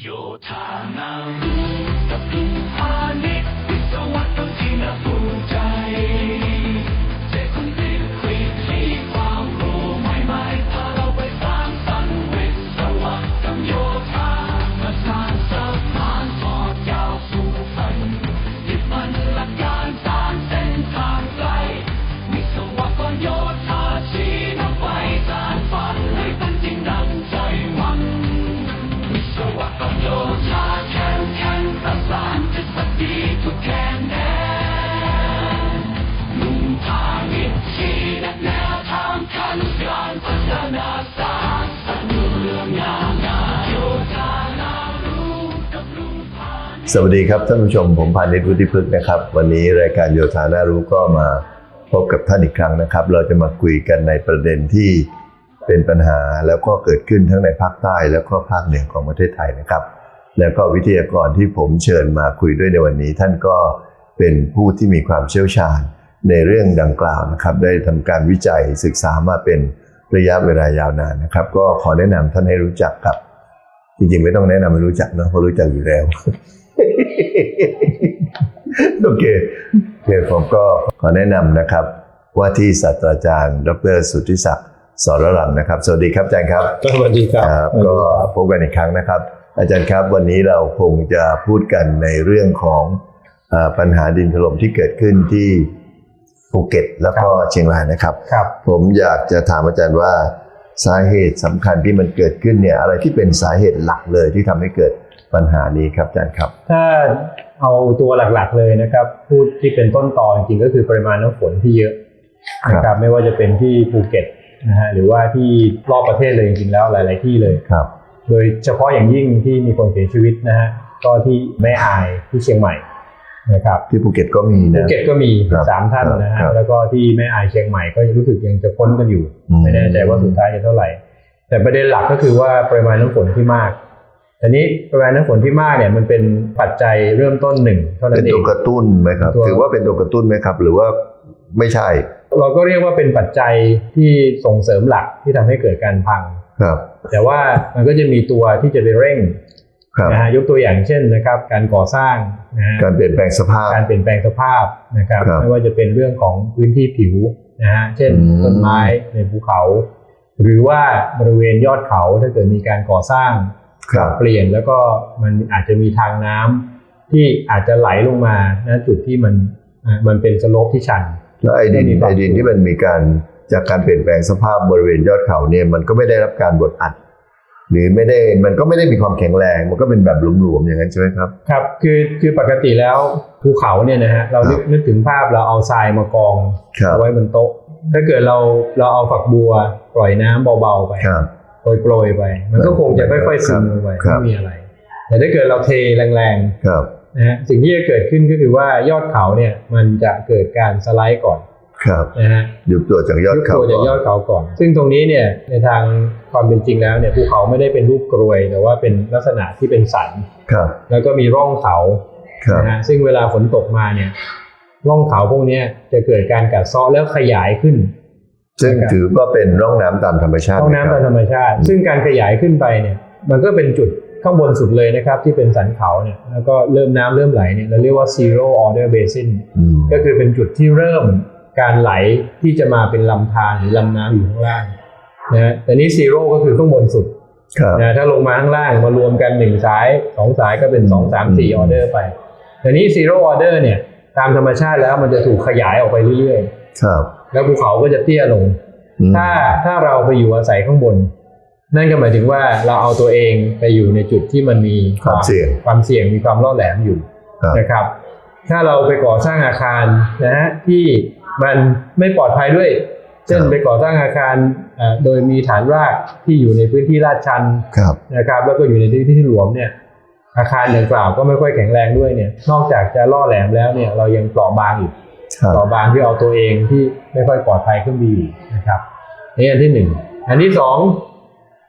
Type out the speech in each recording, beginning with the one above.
โยธานารู้กับลุงพาณิชย์วิศวะต้องที่น่าภูมิใจเสวัสดีครับท่านผู้ชมผมพานิชวุฒิพฤกษ์นะครับ วันนี้รายการโยธาน่ารู้ก็มาพบกับท่านอีกครั้งนะครับ เราจะมาคุยกันในประเด็นที่เป็นปัญหาแล้วก็เกิดขึ้นทั้งในภาคใต้ แล้วก็ภาคเหนือของประเทศไทยนะครับ แล้วก็วิทยากรที่ผมเชิญมาคุยด้วยในวันนี้ ท่านก็เป็นผู้ที่มีความเชี่ยวชาญในเรื่องดังกล่าวนะครับ ได้ทำการวิจัยศึกษามาเป็นระยะเวลายาวนานนะครับ ก็ขอแนะนำท่านให้รู้จักกับ จริงๆไม่ต้องแนะนำให้รู้จักเนอะเพราะรู้จักอยู่แล้ว โอเคโอเคผมก็ขอแนะนำนะครับ ว่าที่ศาสตราจารย์ ดรสุทธิศักดิ์สรรังนะครับ สวัสดีครับอาจารย์ครับสวัสดีครับครับก็พบกันอีกครั้งนะครับ อาจารย์ครับวันนี้เราคงจะพูดกันในเรื่องของเออปัญหาดินถล่มที่เกิดขึ้นที่ภูเก็ตแล้วก็เชียงรายนะครับครับ ผมอยากจะถามอาจารย์ว่าสาเหตุสำคัญที่มันเกิดขึ้นเนี่ยอะไรที่เป็นสาเหตุหลักเลยที่ทำให้เกิด ปัญหานี้ครับอาจารย์ครับ ถ้าเอาตัวหลักๆเลยนะครับ พูดที่เป็นต้นตอจริงๆก็คือปริมาณน้ำฝนที่เยอะนะครับไม่ว่าจะเป็นที่ภูเก็ตนะฮะหรือว่าที่รอบประเทศเลยจริงๆแล้วหลาย ๆที่เลยครับ โดยเฉพาะอย่างยิ่งที่มีคนเสียชีวิตนะฮะก็ที่แม่อายที่เชียงใหม่นะครับที่ภูเก็ตก็มีภูนะเก็ตก็มีครับสามท่านนะคฮะรับแล้วก็ที่แม่อายเชียงใหม่ก็รู้สึกยังจะพ้นกันอยู่อืมไม่แน่ใจว่าสุดท้ายจะเท่าไหร่ แต่ประเด็นหลักก็คือว่าปริมาณน้ำฝนที่มาก แต่นี้ปริมาณน้ำฝนที่มากเนี่ยมันเป็นปัจจัยเริ่มต้นหนึ่งเท่านั้เป็นนเอตัวง กระตุ้นไหมครับ ตัว ถือว่าเป็นตัวกระตุ้นไหมครับ หรือว่าไม่ใช่เราก็เรียกว่าเป็นปัจจัยที่ส่งเสริมหลักที่ทำให้เกิดการพัง ครับแต่ว่ามันก็จะมีตัวที่จะไปเร่งครับ นะฮะยกตัวอย่างเช่นนะครับ การก่อสร้างนะฮะ การเปลี่ยนแปลงสภาพ การเปลี่ยนแปลงสภาพนะครับครับไม่ว่าจะเป็นเรื่องของพื้นที่ผิวนะฮะเช่นอืม ต้นไม้ในภูเขา หรือว่าบริเวณยอดเขาถ้าเกิดมีการก่อสร้าง ครับเปลี่ยนแล้วก็มันอาจจะมีทางน้ำที่อาจจะไหลลงมาณจุดที่มันอะมันเป็นสโลปที่ชันแล้วไอ้ดินไม่มีความไอ้ดินที่มันมีการจากการเปลี่ยนแปลงสภาพบริเวณยอดเขาเนี่ยมันก็ไม่ได้รับการบดอัด หรือไม่ได้มันก็ไม่ได้มีความแข็งแรง มันก็เป็นแบบหลวมๆอย่างนั้นใช่ไหมครับครับคือคือปกติแล้วภูเขาเนี่ยนะฮะเรานึกนึกถึงภาพเราเอาทรายมากองครับเอาไว้บนโต๊ะ ถ้าเกิดเราเราเอาฝักบัวปล่อยน้ำเบาๆไปครับ โปรยโปรยๆไป มันก็คงจะค่อยๆซึมลงไปครับไม่มีอะไร แต่ถ้าเกิดเราเทแรงครับๆนะฮะสิ่งที่จะเกิดขึ้นก็คือว่ายอดเขาเนี่ยมันจะเกิดการสไลด์ก่อนครับนะฮะยุบตัวจากยอดยุบเขาตัวจากยอดเขาก่อน ซึ่งตรงนี้เนี่ยในทางความเป็นจริงแล้วเนี่ยภูเขาไม่ได้เป็นรูปกรวย แต่ว่าเป็นลักษณะที่เป็นสันครับ แล้วก็มีร่องเขาครับนะฮะซึ่งเวลาฝนตกมาเนี่ยร่องเขาพวกเนี้ยจะเกิดการกัดเซาะแล้วขยายขึ้น ซึ่งถือว่าเป็นร่องน้ำตามธรรมชาติห้องน้ำตามธรรมชาติ ซึ่งการขยายขึ้นไปเนี่ย มันก็เป็นจุดข้างบนสุดเลยนะครับ ที่เป็นสันเขาเนี่ยแล้วก็เริ่มน้ำเริ่มไหลเนี่ยเราเรียกว่า zero order basin อืมก็คือเป็นจุดที่เริ่มการไหลที่จะมาเป็นลำธารหรือลำน้ำอยู่ข้างล่างนะฮะแต่นี้ zero ก็คือข้างบนสุดครับนะถ้าลงมาข้างล่างมารวมกันหนึ่งสายสองสายก็เป็นสองสามสี่อืมออเดอร์ไปแต่นี้ zero order เนี่ยตามธรรมชาติแล้วมันจะถูกขยายออกไปเรื่อยครับๆ แล้วภูเขาก็จะเตี้ยลงอืมถ้าถ้าเราไปอยู่อาศัยข้างบน นั่นก็หมายถึงว่าเราเอาตัวเองไปอยู่ในจุดที่มันมีความเสี่ยงความเสี่ยงมีความล่อแหลมอยู่ครับนะครับ ถ้าเราไปก่อสร้างอาคารนะฮะที่มันไม่ปลอดภัยด้วย เช่นไปก่อสร้างอาคารเอ่อโดยมีฐานรากที่อยู่ในพื้นที่ลาดชันครับนะครับ แล้วก็อยู่ในที่ที่หลวมเนี่ย อาคารดังกล่าวก็ไม่ค่อยแข็งแรงด้วยเนี่ย นอกจากจะล่อแหลมแล้วเนี่ย เรายังเปราะบางอีกครับ ต่อบางที่เอาตัวเองที่ไม่ค่อยปลอดภัยขึ้นไปอยู่นะครับนี่อันที่หนึ่งอันที่สอง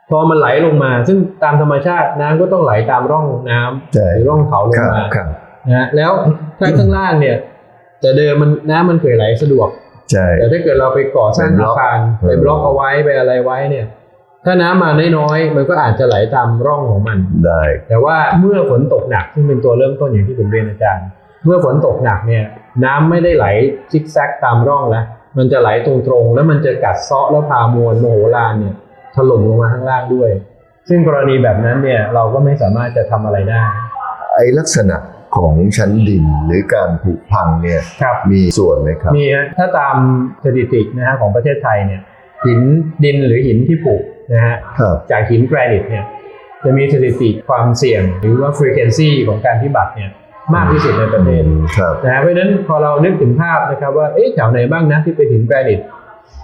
พอมันไหลลงมา ซึ่งตามธรรมชาติน้ำก็ต้องไหลตามร่องน้ำใช่หรือร่องเขาลคงรับมาครับนะฮะแล้วถ้าข้างล่างเนี่ย แต่เดิมมันน้ำมันเคยไหลสะดวกใช่แต่ถ้าเกิดเราไปก่อสร้างไปบล็อาอกคารเออไปบล็อกเอาไว้ไปอะไรไว้เนี่ย ถ้าน้ำมาน้อยๆมันก็อาจจะไหลตามร่องของมันได้ แต่ว่าเมื่อฝนตกหนักซึ่งเป็นตัวเริ่มต้นอย่างที่ผมเรียนอาจารย์ เมื่อฝนตกหนักเนี่ย น้ำไม่ได้ไหลซิกแซกตามร่องแล้วมันจะไหลตรงๆ แล้วมันจะกัดเซาะแล้วพามวลโมโหลานเนี่ยถล่มลงมาข้างล่างด้วย ซึ่งกรณีแบบนั้นเนี่ยเราก็ไม่สามารถจะทำอะไรได้ ไอลักษณะของชั้นดินหรือการผุพังเนี่ยครับมีส่วนไหมครับมีฮะถ้าตามสถิตินะฮะของประเทศไทยเนี่ยหินดินหรือหินที่ผุนะฮะครับจากหินแกรนิตเนี่ยจะมีสถิติความเสี่ยงหรือว่า frequency ของการพิบัติเนี่ย มากที่สุดในประเทศครับนะฮะเพราะฉะนั้นพอเรานึกถึงภาพนะครับว่าเอ๊ะแถวไหนบ้างนะที่เป็นหินแกรนิต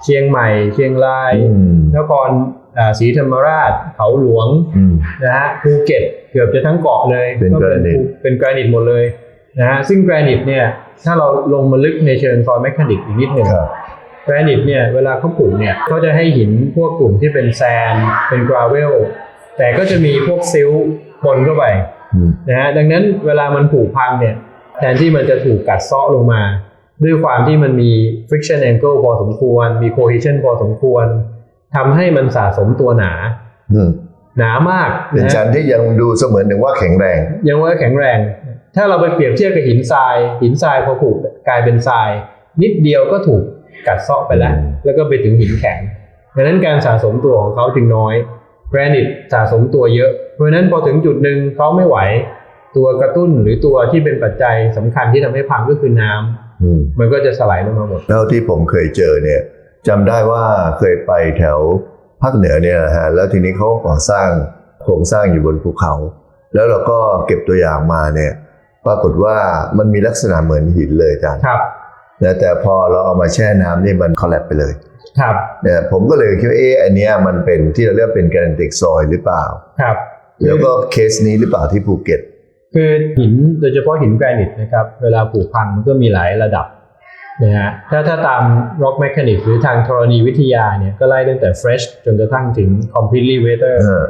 เชียงใหม่ เชียงรายอืมนครอ่าศรีธรรมราช เขาหลวงอืมนะฮะภูเก็ตเกือบจะทั้งเกาะเลยเป็นแกรนิตภูเป็นแกรนิตหมดเลยนะฮะซึ่งแกรนิตเนี่ยถ้าเราลงมาลึกในเชิงซอยแมคคานิกอีกนิดหนึ่งครับแกรนิตเนี่ยเวลาเขาปลูกเนี่ยเขาจะให้หินพวกกลุ่มที่เป็นแซนเป็นกราเวลแต่ก็จะมีพวกซิลปนเข้าไปอืม นะฮะดังนั้นเวลามันผุพังเนี่ยแทนที่มันจะถูกกัดเซาะลงมา ด้วยความที่มันมี friction angle พอสมควร มี cohesion พอสมควรทำให้มันสะสมตัวหนาอืมหนามากเป็นนะชั้ฮะนที่ยังดูเสมือนหนึ่งว่าแข็งแรง ยังว่าแข็งแรง ถ้าเราไปเปรียบเทียบกับหินทราย หินทรายพอผุกลายเป็นทราย นิดเดียวก็ถูกกัดเซาะไปแล้วอืมแล้วก็ไปถึงหินแข็งดังนั้นการสะสมตัวของเขาจึงน้อย แกรนิตสะสมตัวเยอะเพ ราะฉะนั้นพอถึงจุดหนึ่งเขาไม่ไหว ตัวกระตุ้นหรือตัวที่เป็นปัจจัยสำคัญที่ทำให้พังก็คือน้ำอืมมันก็จะสลายลงมาหมดเท่าที่ผมเคยเจอเนี่ยจำได้ว่าเคยไปแถวภาคเหนือเนี่ยนะฮะแล้วทีนี้เขาก่อสร้างโครงสร้างอยู่บนภูเขา แล้วเราก็เก็บตัวอย่างมาเนี่ย ปรากฏว่ามันมีลักษณะเหมือนหินเลยอาจารย์ครับนะแต่พอเราเอามาแช่น้ำนี่มันคอลแลบไปเลย ครับเนี่ยผมก็เลยคิดว่าเอ๊ะอันเนี้ยมันเป็นที่เราเรียกเป็นแกรนิติกซอยหรือเปล่า ครับ แล้วก็เคสนี้หรือเปล่าที่ภูเก็ต คือหินโดยเฉพาะหินแกรนิตนะครับ เวลาผุพังมันก็มีหลายระดับนะฮะถ้าถ้าตาม rock mechanics หรือทางธรณีวิทยาเนี่ยก็ไล่ตั้งแต่ fresh จนกระทั่งถึง completely weather เออ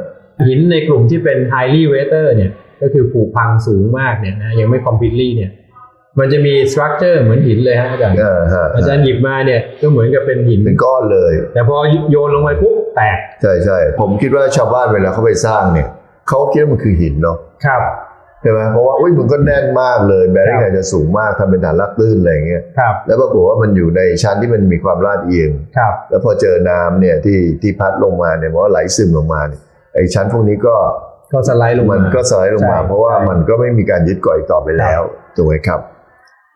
หินในกลุ่มที่เป็น highly weather เนี่ยก็คือผุพังสูงมากเนี่ยนะยังไม่ completely เนี่ยมันจะมี structure เหมือนหินเลยฮะอาจารย์เออฮะอาจารย์หยิบมาเนี่ยก็เหมือนกับเป็นหินเป็นก้อนเลย แต่พอโยนลงไปปุ๊บแตก ใช่ใช่ผมคิดว่าชาวบ้านเวลาเขาไปสร้างเนี่ย เขาคิดว่ามันคือหินเนาะครับ ใช่ไหมเพราะว่าอุ้ยมันก็แน่นมากเลย แบริ่งครับอาจจะสูงมากทำเป็นฐานลากตื้นอะไรอย่างเงี้ยครับแล้วปรากฏว่ามันอยู่ในชั้นที่มันมีความลาดเอียงครับแล้วพอเจอน้ำเนี่ยที่ที่พัดลงมาเนี่ยมันก็ไหลซึมลงมาเนี่ยไอ้ชั้นพวกนี้ก็ก็สไลด์ลงมัมานก็สไลด์ลงมาใช่เพราะว่าใช่มันก็ไม่มีการยึดเกาะอีกต่อไปแล้วถูกไหมครับ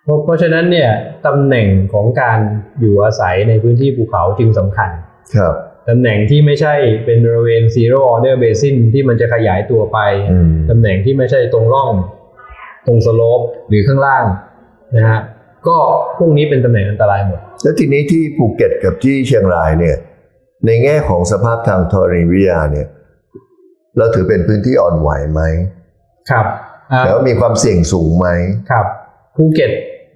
เพราะเพราะฉะนั้นเนี่ยตำแหน่งของการอยู่อาศัยในพื้นที่ภูเขาจึงสำคัญ ครับ ตำแหน่งที่ไม่ใช่เป็นบริเวณ zero order basin ที่มันจะขยายตัวไปอืมตำแหน่งที่ไม่ใช่ตรงร่อง ตรงสโลปหรือข้างล่างนะฮะก็พวกนี้เป็นตำแหน่งอันตรายหมด แล้วทีนี้ที่ภูเก็ตกับที่เชียงรายเนี่ย ในแง่ของสภาพทางธรณีวิทยาเนี่ย เราถือเป็นพื้นที่อ่อนไหวไหม ครับอ่าแล้วมีความเสี่ยงสูงไหมครับภูเก็ต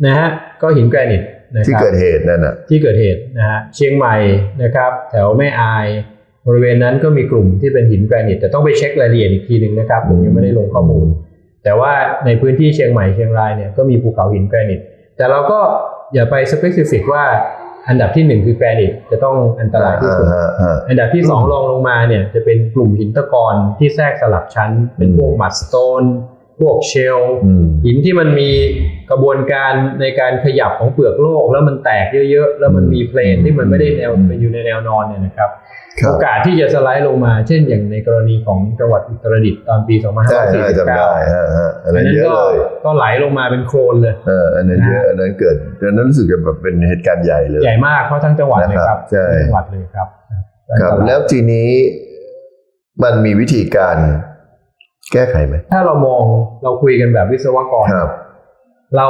นะฮะก็หินแกรนิตนะครับ ที่เกิดเหตุนั่นน่ะที่เกิดเหตุนะฮะเชียงใหม่นะครับแถวแม่อายบริเวณนั้นก็มีกลุ่มที่เป็นหินแกรนิตแต่ต้องไปเช็ครายละเอียดอีกทีหนึ่งนะครับผมยังไม่ได้ลงข้อมูล แต่ว่าในพื้นที่เชียงใหม่เชียงรายเนี่ยก็มีภูเขาหินแกรนิตแต่เราก็อย่าไปสเปซิฟิกว่าอันดับที่หนึ่งคือแกรนิตจะต้องอันตรายที่สุดอ่าฮะอ่าอันดับที่สองรองลงมาเนี่ยจะเป็นกลุ่มหินตะกอนที่แทรกสลับชั้น เป็นพวกมัดสโตน พวกเชลอืมหินที่มันมีกระบวนการในการขยับของเปลือกโลก แล้วมันแตกเยอะๆ แล้วมันมีเพลนที่มันไม่ได้แนวอืมเป็นอยู่ในแนวนอนเนี่ยนะครับครัโอบกาสที่จะสไลด์ลงมา เช่นอย่างในกรณีของจังหวัดอุตรดิตถ์ตอนปีใช่ใช่จำได้2549ฮะฮะอันอันั้นนนั้นเยอะก็เลยก็ไหลลงมาเป็นโคลนเลยเอออันนั้นเยอะอันนั้นเกิดอันนั้นรู้สึกจะแบบเป็นเหตุการณ์ใหญ่เลยใหญ่มากเพราะทั้งจังหวัดเลยคนะครัรับบใช่ทั้งจังหวัดเลยครับ ครับ แล้วทีนี้มันมีวิธีการ แก้ไขไหมถ้าเรามองเราคุยกันแบบวิศวกรครับเรา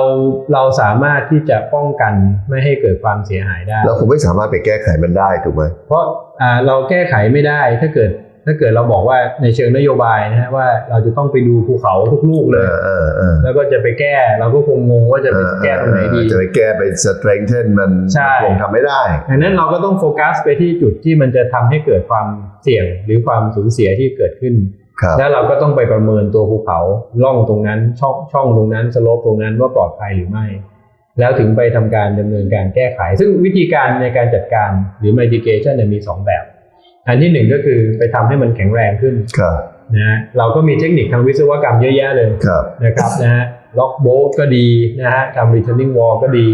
เราสามารถที่จะป้องกันไม่ให้เกิดความเสียหายได้ เราคงไม่สามารถไปแก้ไขมันได้ถูกไหมเพราะอ่าเราแก้ไขไม่ได้ถ้าเกิด ถ้าเกิดเราบอกว่าในเชิงนโยบายนะฮะว่าเราจะต้องไปดูภูเขาทุกลูกเอเลยอเออเออแล้วก็จะไปแก้เราก็คงงงว่าจะไปแก้ตรงไหนดีจะไปแก้ไป strengthen มันใช่คงทำไม่ได้ดังนั้นเราก็ต้องโฟกัสไปที่จุดที่มันจะทำให้เกิดความเสี่ยงหรือความสูญเสียที่เกิดขึ้นครับ แล้วเราก็ต้องไปประเมินตัวภูเขาล่องตรงนั้นช่องช่องตรงนั้นสโลปตรงนั้นว่าปลอดภัยหรือไม่ แล้วถึงไปทำการดำเนินการแก้ไข ซึ่งวิธีการในการจัดการหรือ mitigation เนี่ยมีสองแบบ อันที่หนึ่งก็คือไปทำให้มันแข็งแรงขึ้นครับนะฮะเราก็มีเทคนิคทางวิศวกรรมเยอะแยะเลยครับนะครับนะฮะล็อกโบลก็ดีนะฮะทำ returning wall ก็ดี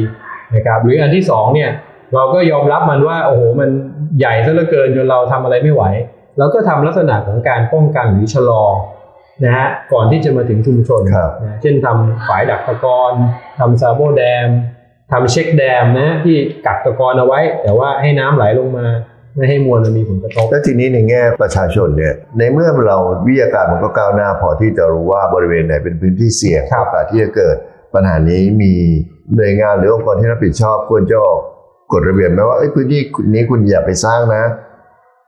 นะครับหรืออันที่สองเนี่ยเราก็ยอมรับมันว่าโอ้โหมันใหญ่ซะเหลือเกินจนเราทำอะไรไม่ไหว เราก็ทำลักษณะของการป้องกันหรือชะลอนะฮะก่อนที่จะมาถึงชุมชนครับนะเช่นทำฝายดักตะกอนทำซาโบแดมทำเช็คแดมนะที่กักตะกอนเอาไว้ แต่ว่าให้น้ำไหลลงมาไม่ให้มวลมันมีผลกระทบแล้วทีนี้ในแง่ประชาชนเนี่ยในเมื่อเราวิทยาการมันก็ก้าวหน้าพอที่จะรู้ว่าบริเวณไหนเป็นพื้นที่เสี่ยงครับโอกาสที่จะเกิด ปัญหานี้มีหน่วยงานหรือองค์กรที่รับผิดชอบควรจะออกกฎระเบียบไหมว่าเอ้ยพื้นที่นี้คุณอย่าไปสร้างนะ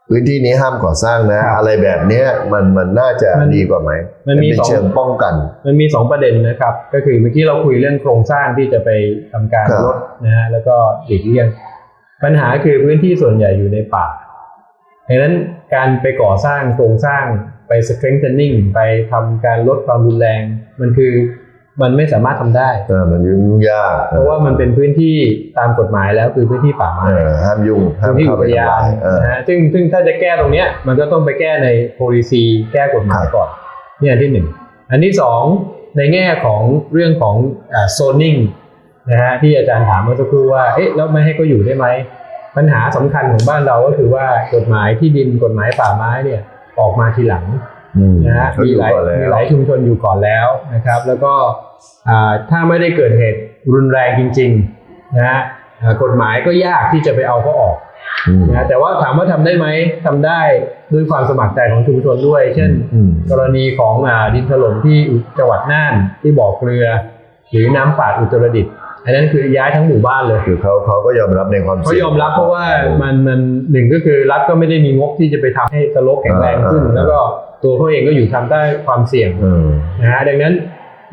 พื้นที่นี้ห้ามก่อสร้างนะครับอะไรแบบเนี้ยมันมันน่าจะมันดีกว่าไหมมันมีเป็นสองเชิงป้องกัน มันมีสองประเด็นนะครับ ก็คือเมื่อกี้เราคุยเรื่องโครงสร้างที่จะไปทำการครับลดนะฮะแล้วก็หลีกเลี่ยงปัญหาคือพื้นที่ส่วนใหญ่อยู่ในป่าดังนั้นการไปก่อสร้างโครงสร้างไป strengthening ไปทำการลดความรุนแรง มันคือ มันไม่สามารถทำได้เออมันยุ่งยาก เพราะว่ามันเป็นพื้นที่ตามกฎหมายแล้วคือพื้นที่ป่าไม้เออห้ามยุ่งห้ามพื้นที่เข้าอุไปททำยาลานยเออนะฮะซึ่งซึ่งถ้าจะแก้ตรงเนี้ย มันก็ต้องไปแก้ใน policy แก้กฎหมายครับก่อนนี่อันที่หนึ่งอันที่สองในแง่ของเรื่องของอ่า zoning นะฮะที่อาจารย์ถามเมื่อสักครู่ว่าเอ๊ะแล้วไม่ให้ก็อยู่ได้ไหมปัญหาสำคัญของบ้านเราก็คือว่ากฎหมายที่ดินกฎหมายป่าไม้เนี่ยออกมาทีหลังอืม นะฮะเขามีอยู่หลายก่อนแล้มีวหลายชุมชนอยู่ก่อนแล้วนะครับ แล้วก็อ่าถ้าไม่ได้เกิดเหตุรุนแรงจริงๆนะฮะอ่ากฎหมายก็ยากที่จะไปเอาเขาออกอืมนะแต่ว่าถามว่าทำได้ไหมทำได้ด้วยความสมัครใจของชุมชนด้วย เช่นอืมกรณีของอ่าดินถล่มที่อุจังหวัดน่านที่บ่อเกลือ หรือน้ำป่าดอุตรดิตถ์อันนั้นคือย้ายทั้งหมู่บ้านเลยคือเขาเขาก็ยอมรับในความเขาสี่งยอมรับเพราะว่ามันมันหนึ่งก็คือรัฐก็ไม่ได้มีงบที่จะไปทำให้สโลปแข็งแรงขึ้นอ่าแล้วก็ ตัวเขาเองก็อยู่ทำใต้ความเสี่ยงเออนะฮะดังนั้น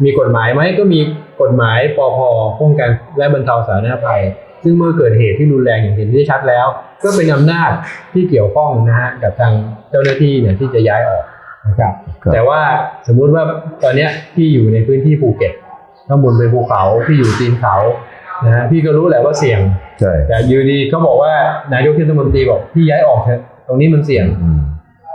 มีกฎหมายไหมก็มีกฎหมายปพป้องกันและบรรเทาสาธารณภัย ซึ่งเมื่อเกิดเหตุที่รุนแรงอย่างเห็นได้ชัดแล้ว ก็เป็นอำนาจที่เกี่ยวข้องนะฮะกับทางเจ้าหน้าที่เนี่ยที่จะย้ายออกนะครับครับแต่ว่าสมมุติว่าตอนเนี้ยที่อยู่ในพื้นที่ภูเก็ตข้างบนเป็นภูเขาที่อยู่ตีนเขานะฮะพี่ก็รู้แหละว่าเสี่ยงใช่แต่อยูดีเขาบอกว่านายกเทศมนตรีบอกพี่ย้ายออกเถอะตรงนี้มันเสี่ยงอื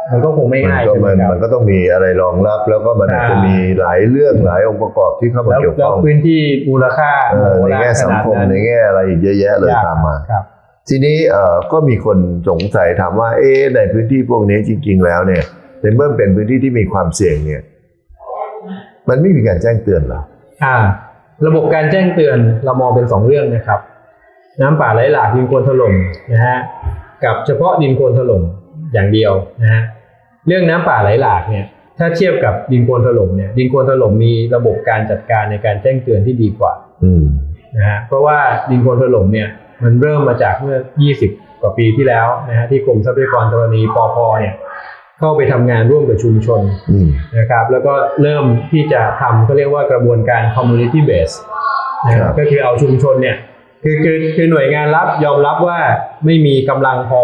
มมันก็คงไม่มันง่ายก็ใช่ไหมมันครับมันก็ต้องมีอะไรรองรับ แล้วก็มันอาจจะอ่ามีมีหลายเรื่องหลายองค์ประกอบที่เข้ามาแล้วเกี่ยวแล้ข้วองพื้นที่มูลค่าเออโหในฬารแง่สังคมขนาดในนั้นแง่อะไรอีกเยอะแยะเลยยากตามมาครับทีนี้เอ่อก็มีคนสงสัยถามว่า เอ๊ะในพื้นที่พวกนี้จริง ๆ แล้วเนี่ยในเมื่อเป็นพื้นที่ที่มีความเสี่ยงเนี่ย มันไม่มีการแจ้งเตือนเหรออ่า ระบบการแจ้งเตือนเรามองเป็นสองเรื่องนะครับ น้ำป่าไหลหลากดินโคลนถล่มนะฮะกับเฉพาะดินโคลนถล่มอย่างเดียวนะฮะ เรื่องน้ำป่าไหลหลากเนี่ยถ้าเทียบกับดินโคลนถล่มเนี่ยดินโคลนถล่มมีระบบการจัดการในการแจ้งเตือนที่ดีกว่าอืมนะฮะเพราะว่าดินโคลนถล่มเนี่ยมันเริ่มมาจากเมื่อ 20 กว่าปีที่แล้วนะฮะที่กรมทรัพยากรธรณีปพเนี่ยเข้าไปทำงานร่วมกับชุมชนอืมนะครับแล้วก็เริ่มที่จะทำเขาเรียกว่ากระบวนการ community base นะคครัรับบก็คือเอาชุมชนเนี่ยคือคือคือหน่วยงานรับยอมรับว่าไม่มีกำลังพอ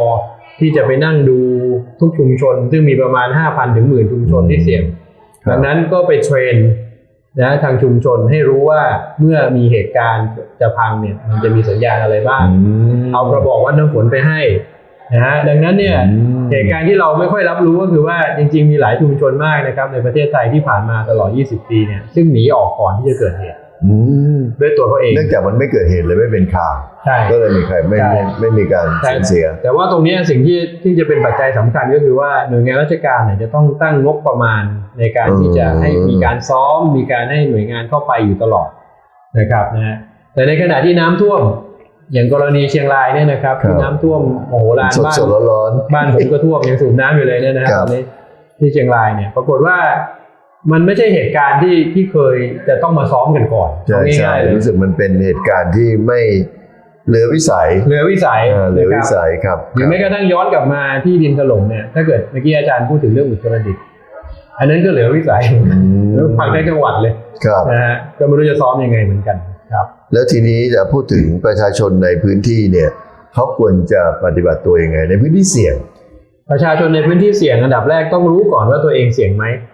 ที่จะไปนั่งดูทุกชุมชน ซึ่งมีประมาณ 5,000 ถึงหมื่นชุมชนที่เสี่ยงครับดังนั้นก็ไปเทรนนะทางชุมชนให้รู้ว่าเมื่อมีเหตุการณ์จะพังเนี่ยมันจะมีสัญญาณอะไรบ้าง เอากระบอกวัดน้ำฝนไปให้นะฮะดังนั้นเนี่ยอืมเหตุการณ์ที่เราไม่ค่อยรับรู้ก็คือว่าจริง ๆ มีหลายชุมชนมากนะครับในประเทศไทยที่ผ่านมาตลอด 20 ปีเนี่ยซึ่งหนีออกก่อนที่จะเกิดเหตุอืม ด้วยตัวเขาเองเนื่องจากมันไม่เกิดเหตุเลยไม่เป็นข่าวใช่ก็เลยมีใครไม่ใช่ไม่ไม่มีการใช่สูญเสีย แต่ว่าตรงเนี้ยสิ่งที่ที่จะเป็นปัจจัยสำคัญก็คือว่าหน่วยงานราชการเนี่ยจะต้องตั้งงบประมาณในการที่จะให้มีการซ้อม มีการให้หน่วยงานเข้าไปอยู่ตลอดนะครับนะฮะแต่ในขณะที่น้ำท่วมอย่างกรณีเชียงรายเนี่ยนะครับครับที่น้ำท่วมโมโหลานสดบ้านสดๆร้อนบ้านผมก็ท่วมยังสูบน้ำอยู่เลยเนี่ยนะฮะครัตบอนนี้ที่เชียงรายเนี่ยปรากฏว่า มันไม่ใช่เหตุการณ์ที่ที่เคยจะต้องมาซ้อมกันก่อนๆใช่เอาใช่ง่ายๆเลยรู้สึกมันเป็นเหตุการณ์ที่ไม่เหลือวิสัยเหลือวิสัยเออเหลือวินะครับสัยครับหรือแม้กระทั่งย้อนกลับมาที่ดินถล่มเนี่ยถ้าเกิดเมื่อกี้อาจารย์พูดถึงเรื่องอุตรดิตถ์อันนั้นก็เหลือวิสัยอืมแล้วพังได้จังหวัดเลยครับนะฮะก็ไม่รู้จะซ้อมยังไงเหมือนกันครับ แล้วทีนี้จะพูดถึงประชาชนในพื้นที่เนี่ยเขาควรจะปฏิบัติตัวยังไง ในพื้นที่เสี่ยง ประชาชนในพื้นที่เสี่ยงอันดับแรกต้องรู้ก่อนว่าตัวเองเสี่ยงไหมอืม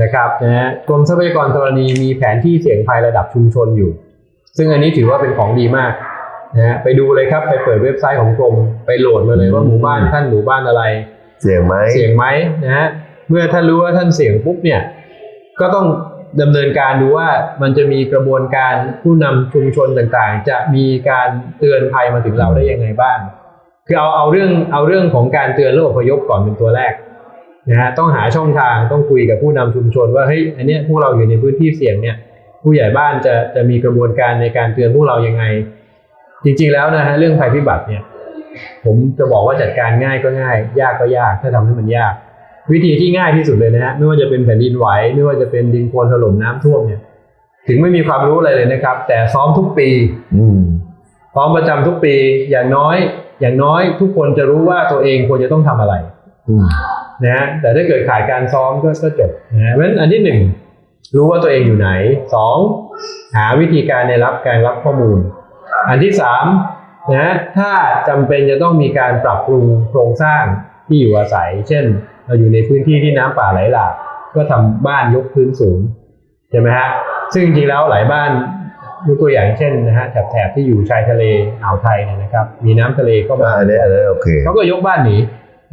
นะครับนะฮะกรมทรัพยากรธรณีมีแผนที่เสี่ยงภัยระดับชุมชนอยู่ ซึ่งอันนี้ถือว่าเป็นของดีมากนะฮะไปดูเลยครับไปเปิดเว็บไซต์ของกรมไปโหลดมาเลยว่าหมู่บ้านท่านหมู่บ้านอะไร เสี่ยงไหมเสี่ยงไหมนะฮะเมื่อท่านรู้ว่าท่านเสี่ยงปุ๊บเนี่ย ก็ต้องดำเนินการดูว่ามันจะมีกระบวนการผู้นำชุมชนต่างๆ จะมีการเตือนภัยมาถึงเราได้ยังไงบ้าง คือเอาเอาเรื่องเอาเรื่องของการเตือนโรคอพยพก่อนเป็นตัวแรก นะฮะต้องหาช่องทางต้องคุยกับผู้นำชุมชนว่าเฮ้ยอันเนี้ยพวกเราอยู่ในพื้นที่เสี่ยงเนี่ยผู้ใหญ่บ้านจะจะมีกระบวนการในการเตือนพวกเรายังไง จริงๆแล้วนะฮะเรื่องภัยพิบัติเนี่ยผมจะบอกว่าจัดการง่ายก็ง่าย ยากก็ยากถ้าทำให้มันยาก วิธีที่ง่ายที่สุดเลยนะฮะไม่ว่าจะเป็นแผ่นดินไหวไม่ว่าจะเป็นดินโคลนถล่มน้ำท่วมเนี่ย ถึงไม่มีความรู้อะไรเลยนะครับ แต่ซ้อมทุกปี อืมซ้อมประจำทุกปีอย่างน้อย อย่างน้อยทุกคนจะรู้ว่าตัวเองควรจะต้องทำอะไรอืม นะฮะแต่ถ้าเกิดขาดการซ้อมก็ก็จบนะฮะเพราะฉะนั้นอันที่หนึ่งรู้ว่าตัวเองอยู่ไหนสองหาวิธีการในรับการรับข้อมูล อันที่สามนะฮะถ้าจำเป็นจะต้องมีการปรับปรุงโครงสร้างที่อยู่อาศัย เช่น เราอยู่ในพื้นที่ที่น้ำป่าไหลหลากก็ทำบ้านยกพื้นสูงใช่ไหมฮะซึ่งจริงๆแล้วหลายบ้านยกตัวอย่างเช่นนะฮะแถบๆที่อยู่ชายทะเลอ่าวไทยเนี่ยนะครับ มีน้ำทะเลเข้ามาอ่าอันนี้อันนี้โอเคเขาก็ยกบ้านหนี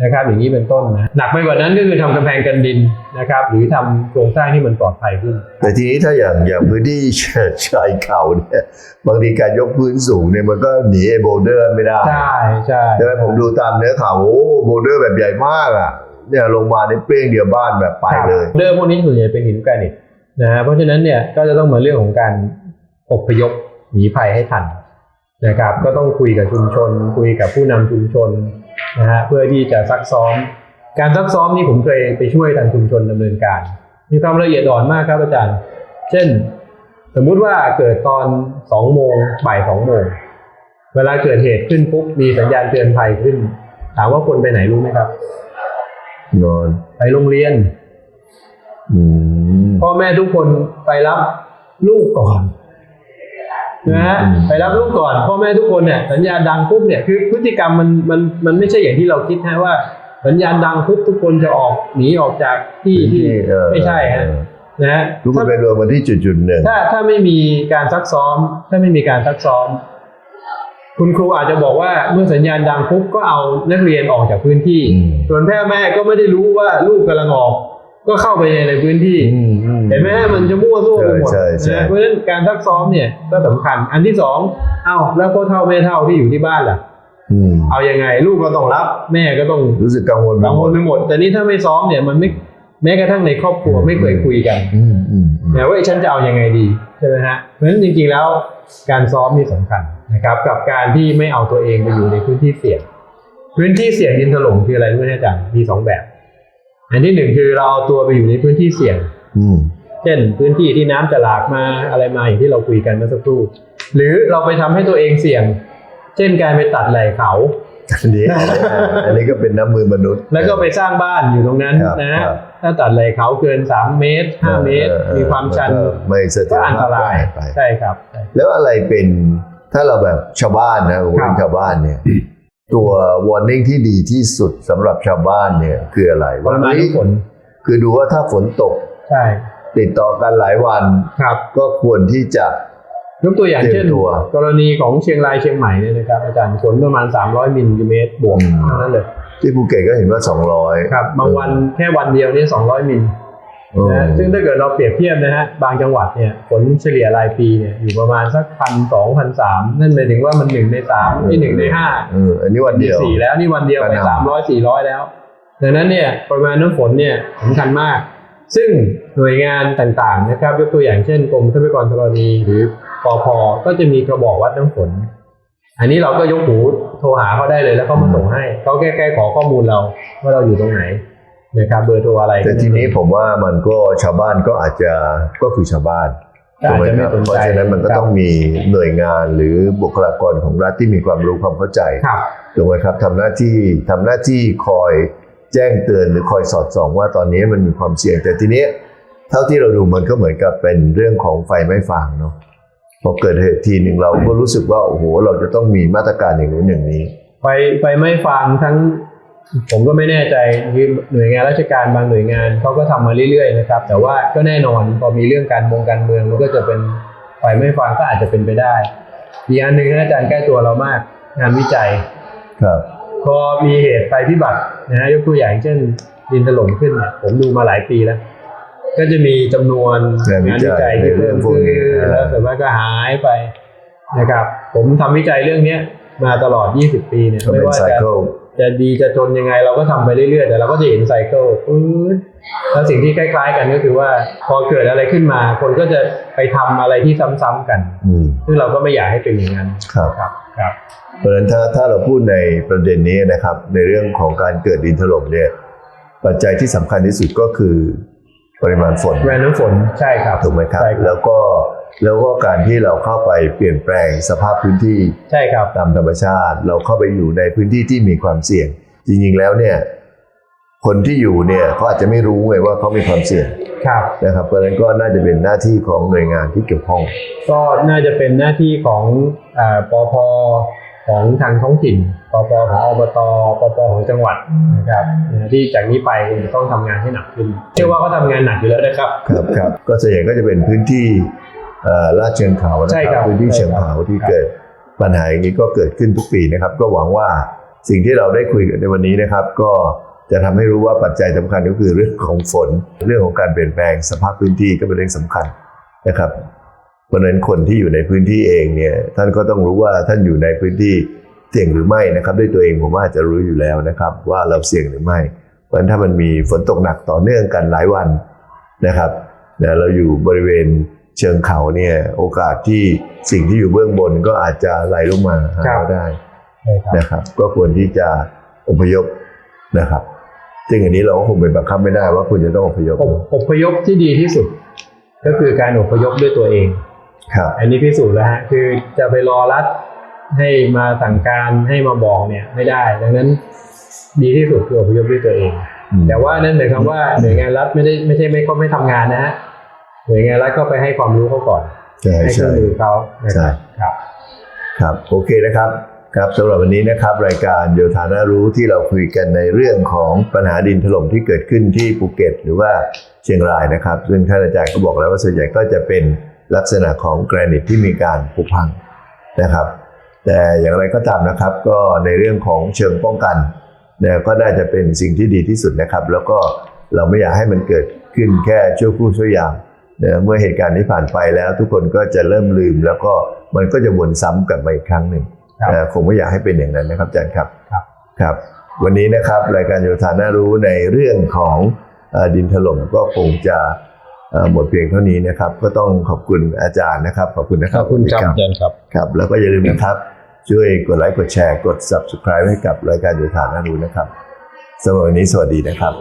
นะครับอย่างนี้เป็นต้นนะหนักไปกว่านั้นก็คือทำกำแพงกันดินนะครับ หรือทำโครงสร้างที่มันปลอดภัยขึ้น แต่ทีนี้ถ้าอย่างอย่างพื้นที่ชายเขาเนี่ยบางทีการยกพื้นสูงเนี่ยมันก็หนีไอ้โบลเดอร์ไม่ได้ใช่ใช่ใช่ไหมผมดูตามเนื้อข่าวโอ้โบลเดอร์แบบใหญ่มากอะเนี่ยลงมาในเปรี้ยงเดียวบ้านแบบไปเลยเดิมพวกนี้ส่วนใหญ่เป็นหินแกรนิตนะฮะเพราะฉะนั้นเนี่ยก็จะต้องมาเรื่องของการอพยพหนีภัยให้ทันนะครับ ก็ต้องคุยกับชุมชน คุยกับผู้นำชุมชน นะฮะเพื่อที่จะซักซ้อม การซักซ้อมนี่ผมเคยไปช่วยทางชุมชนดำเนินการ มีความละเอียดอ่อนมากครับอาจารย์ เช่น สมมุติว่าเกิดตอนสองโมงบ่ายสองโมงเวลาเกิดเหตุขึ้นปุ๊บมีสัญญาณเตือนภัยขึ้น ถามว่าคนไปไหนรู้ไหมครับนอนไปโรงเรียนอืมพ่อแม่ทุกคนไปรับลูกก่อน นะฮะอืมไปรับลูกก่อนพ่อแม่ทุกคนเนี่ยสัญญาณดังปุ๊บเนี่ยคือพฤติกรรมมันมันมันไม่ใช่อย่างที่เราคิดนะว่า สัญญาณดังปุ๊บทุกคนจะออกหนีออกจากที่ที่เออไม่ใช่ฮะเออนะฮะทุกคนไปรวมกันที่จุดจุดๆหนึ่งถ้าถ้าไม่มีการซักซ้อม ถ้าไม่มีการซักซ้อม คุณครูอาจจะบอกว่าเมื่อสัญญาณดังปุ๊บก็เอานักเรียนออกจากพื้นที่อืมส่วนพ่อแม่ก็ไม่ได้รู้ว่าลูกกำลังออก ก็เข้าไปในพื้นที่อืมอืเห็นไหมฮะมันจะมั่วซั่วไปหมดใช่ใช่ใช่ นะเพราะฉะนั้นการซักซ้อมเนี่ยก็สำคัญ อันที่สองเอ้าแล้วพ่อเท่าแม่เท่าที่อยู่ที่บ้านล่ะ อืมเอายังไงลูกก็ต้องรับ แม่ก็ต้องรู้สึกกังวลไปกังหวมลดไปหมด แต่นี่ถ้าไม่ซ้อมเนี่ยมันไม่แม้กระทั่งในครอบครัวไม่เคยคุยกัน อืมอืมอืม นะว่าไอ้ฉันจะเอายังไงดีใช่ไหมฮะเพราะฉะนั้นจริงๆแล้วการซ้อมนี่สำคัญนะครับ กับการที่ไม่เอาตัวเองไปอยู่ในพื้นที่เสี่ยง พื้นที่เสี่ยงดินถล่มคืออะไรรู้ไหมอาจารย์มีสองแบบ อันที่หนึ่งคือเราเอาตัวไปอยู่ในพื้นที่เสี่ยง อืม เช่นพื้นที่ที่น้ำจะหลากมาอะไรมาอย่างที่เราคุยกันเมื่อสักครู่ หรือเราไปทำให้ตัวเองเสี่ยง เช่นการไปตัดไหล่เขา อันนี้อันนี้ก็เป็นน้ำมือมนุษย์ แล้วก็ไปสร้างบ้านอยู่ตรงนั้นครับนะ ครับ ถ้าตัดไหล่เขาเกิน 3 เมตร 5 เมตรออเออมีความชัน ก็ไม่เสถีก็ยรอันตราย ไป ใช่ครับใช่แล้วอะไรเป็นถ้าเราแบบชาวบ้านนะผมครัเป็บนชาวบ้านเนี่ย ตัว warning ที่ดีที่สุดสำหรับชาวบ้านเนี่ยคืออะไรปริมาณนี้น้ำฝนคือดูว่าถ้าฝนตก ใช่ติดต่อกันหลายวันครับ ก็ควรที่จะ ยกตัวอย่างเตรียมเช่นตัว กรณีของเชียงรายเชียงใหม่เนี่ยนะครับอาจารย์ฝนประมาณ 300มิลลิเมตรบวกอืม เท่านั้นเลยที่ภูเก็ตก็เห็นว่า 200 ครับบางวันแค่วันเดียวเนี่ย200มิลเออ นะซึ่งถ้าเกิดเราเปรียบเทียบนะฮะบางจังหวัดเนี่ยฝนเฉลี่ยรายปีเนี่ยอยู่ประมาณสักพันสองพันสามนั่นหมายถึงว่ามันหนึ่งในสามที่หนึ่งในห้าเอออันนี้วันเดียวสี่แล้วนี่วันเดียวกไประหน่ำสามร้อยสี่ร้อยแล้ว ดังนั้นเนี่ยปริมาณน้ำฝนเนี่ยสำคัญมาก ซึ่งหน่วยงานต่างๆนะครับยกตัวอย่างเช่นกรมทรัพยากรธรณีหรือปอพก็จะมีกระบอกวัดน้ำฝน อันนี้เราก็ยกหูโทรหาเขาได้เลยแล้วเขามาส่งให้เขาแค่แค่ขอข้อมูลเราว่าเราอยู่ตรงไหน นะครับเบอร์โทรอะไรแต่ทีนี้ผมว่ามันก็ชาวบ้านก็อาจจะก็คือชาวบ้านก็อาจจะไม่ถูกหสนเพราะใจฉะนั้นมันก็ต้องมีหน่วยงานหรือบุคลากรของรัฐที่มีความรู้ความเข้าใจครับถูกไหมครับทำหน้าที่ทำหน้าที่คอยแจ้งเตือนหรือคอยสอดส่องว่าตอนนี้มันมีความเสี่ยงแต่ทีเนี้ยเท่าที่เราดูมันก็เหมือนกับเป็นเรื่องของไฟไม่ฟางเนาะพอเกิดเหตุทีหนึ่งเราก็รู้สึกว่าโอ้โหเราจะต้องมีมาตรการอย่างนู้นอย่างนี้ไปไปไม่ฟังทั้ง ผมก็ไม่แน่ใจคือหน่วยงานราชการบางหน่วยงานเขาก็ทำมาเรื่อยๆนะครับ แต่ว่าก็แน่นอนพอมีเรื่องการมงการเมืองมันก็จะเป็นไฟไม่ฟังก็อาจจะเป็นไปได้อีกอันหนึ่งนะอาจารย์ใกล้ตัวเรามากงานวิจัยครับคพอมีเหตุภัยพิบัตินะฮะยกตัวอย่างเช่นดินถล่มขึ้นเนี่ยผมดูมาหลายปีแล้ว ก็จะมีจำนวนงานวิงานจัวิยจัยที่เพิ่มในเรื่องพวกขึ้นนี้อ่าแล้วแต่ว่าก็หายไปนะครับ ผมทำวิจัยเรื่องเนี้ยมาตลอด 20 ปีเนี่ยก็ไม่เป็นว่าไซจะเคิล จะดีจะจนยังไงเราก็ทำไปเรื่อยๆ แต่เราก็จะเห็นไซเคิลปื๊ดแล้วสิ่งที่คล้ายๆ กันก็คือว่าพอเกิดอะไรขึ้นมา คนก็จะไปทำอะไรที่ซ้ำๆกันอืมซึ่งเราก็ไม่อยากให้เป็นอย่างนั้นครับครับครับ เพราะฉะนั้นถ้าถ้าเราพูดในประเด็นนี้นะครับ ในเรื่องของการเกิดดินถล่มเนี่ยปัจจัยที่สำคัญที่สุดก็คือปริมาณฝนแรงน้ำฝนใช่ครับถูกไหมครับใช่ครับแล้วก็ แล้วก็การที่เราเข้าไปเปลี่ยนแปลงสภาพพื้นที่ใช่ครับตามธรรมชาติ เราเข้าไปอยู่ในพื้นที่ที่มีความเสี่ยง จริงๆแล้วเนี่ย คนที่อยู่เนี่ยเขาอาจจะไม่รู้ไงว่าเขามีความเสี่ยงครับนะครับเพราะฉะนั้นก็น่าจะเป็นหน้าที่ของหน่วยงานที่เกี่ยวข้อง ก็น่าจะเป็นหน้าที่ของอ่าปพของทางท้องถิ่นปพของอบตปพของจังหวัดนะครับนะที่จากนี้ไปคงจะต้องทำงานให้หนักขึ้น เชื่อว่าเขาทำงานหนักอยู่แล้วนะครับ ครับครับก็ส่วนใหญ่ก็จะเป็นพื้นที่เอ่อ ลาดเชิงเขานะใช่คครัรับบพื้นที่เชิงเขาที่ครับเกิดปัญหาอย่างนี้ก็เกิดขึ้นทุกปีนะครับ ก็หวังว่าสิ่งที่เราได้คุยกันในวันนี้นะครับ ก็จะทำให้รู้ว่าปัจจัยสำคัญก็คือเรื่องของฝน เรื่องของการเปลี่ยนแปลงสภาพพื้นที่ก็เป็นเรื่องสำคัญนะครับ เพราะฉะนั้นคนที่อยู่ในพื้นที่เองเนี่ยท่านก็ต้องรู้ว่าท่านอยู่ในพื้นที่เสี่ยงหรือไม่นะครับ ด้วยตัวเองผมว่าจะรู้อยู่แล้วนะครับ ว่าเราเสี่ยงหรือไม่ เพราะฉะนั้นถ้ามันมีฝนตกหนักต่อเนื่องกันหลายวันนะครับนะเราอยู่บริเวณ เชิงเขาเนี่ยโอกาสที่สิ่งที่อยู่เบื้องบนก็อาจจะไหลลงมาหาครับเราได้ใช่ครับนะครับ ก็ควรที่จะอพยพนะครับซึ่งอันนี้เราก็คงเป็นบังคับไม่ได้ว่าคุณจะต้องอพยพอบอพยพที่ดีที่สุด ก็คือการอพยพด้วยตัวเอง ครับ อันนี้พิสูจน์แล้วฮะคือจะไปรอรัฐให้มาสั่งการให้มาบอกเนี่ยไม่ได้ ดังนั้นดีที่สุดคืออพยพด้วยตัวเองอืมแต่ว่านั่นหมายความว่าหน่วยงานรัฐไม่ได้ไม่ใช่ไม่เขาไม่ทำงานนะฮะ หน่วยงานรัฐก็ไปให้ความรู้เขาก่อนใช่ให้เครื่ใช่ องมือเขานะใช่ครับครับ ครับโอเคนะครับครับสำหรับวันนี้นะครับ รายการโยธาน่ารู้ที่เราคุยกันในเรื่องของปัญหาดินถล่มที่เกิดขึ้นที่ภูเก็ต หรือว่าเชียงรายนะครับ ซึ่งท่านอาจารย์ก็บอกแล้วว่าส่วนใหญ่ก็จะเป็นลักษณะของแกรนิตที่มีการผุพังนะครับ แต่อย่างไรก็ตามนะครับ ก็ในเรื่องของเชิงป้องกันเนี่ยก็น่าจะเป็นสิ่งที่ดีที่สุดนะครับ แล้วก็เราไม่อยากให้มันเกิดขึ้นแค่ชั่วครู่ชั่วยาม นะเมื่อเหตุการณ์นี้ผ่านไปแล้วทุกคนก็จะเริ่มลืม แล้วก็มันก็จะวนซ้ำกลับมาอีกครั้งหนึ่งครับนะคงไม่อยากให้เป็นอย่างนั้นนะครับอาจารย์ครับครับครับวันนี้นะครับรายการโยธาน่ารู้ในเรื่องของเอ่อดินถล่มก็คงจะเอ่อหมดเพียงเท่านี้นะครับ ก็ต้องขอบคุณอาจารย์นะครับ ขอบคุณนะคขรัอบบคุณครับอาจารย์ครับครับแล้วก็อย่าลืมนะครับ ช่วยกดไลค์กดแชร์กด subscribe ให้กับรายการโยธาน่ารู้นะครับสำหรับวันนี้สวัสดีนะครับ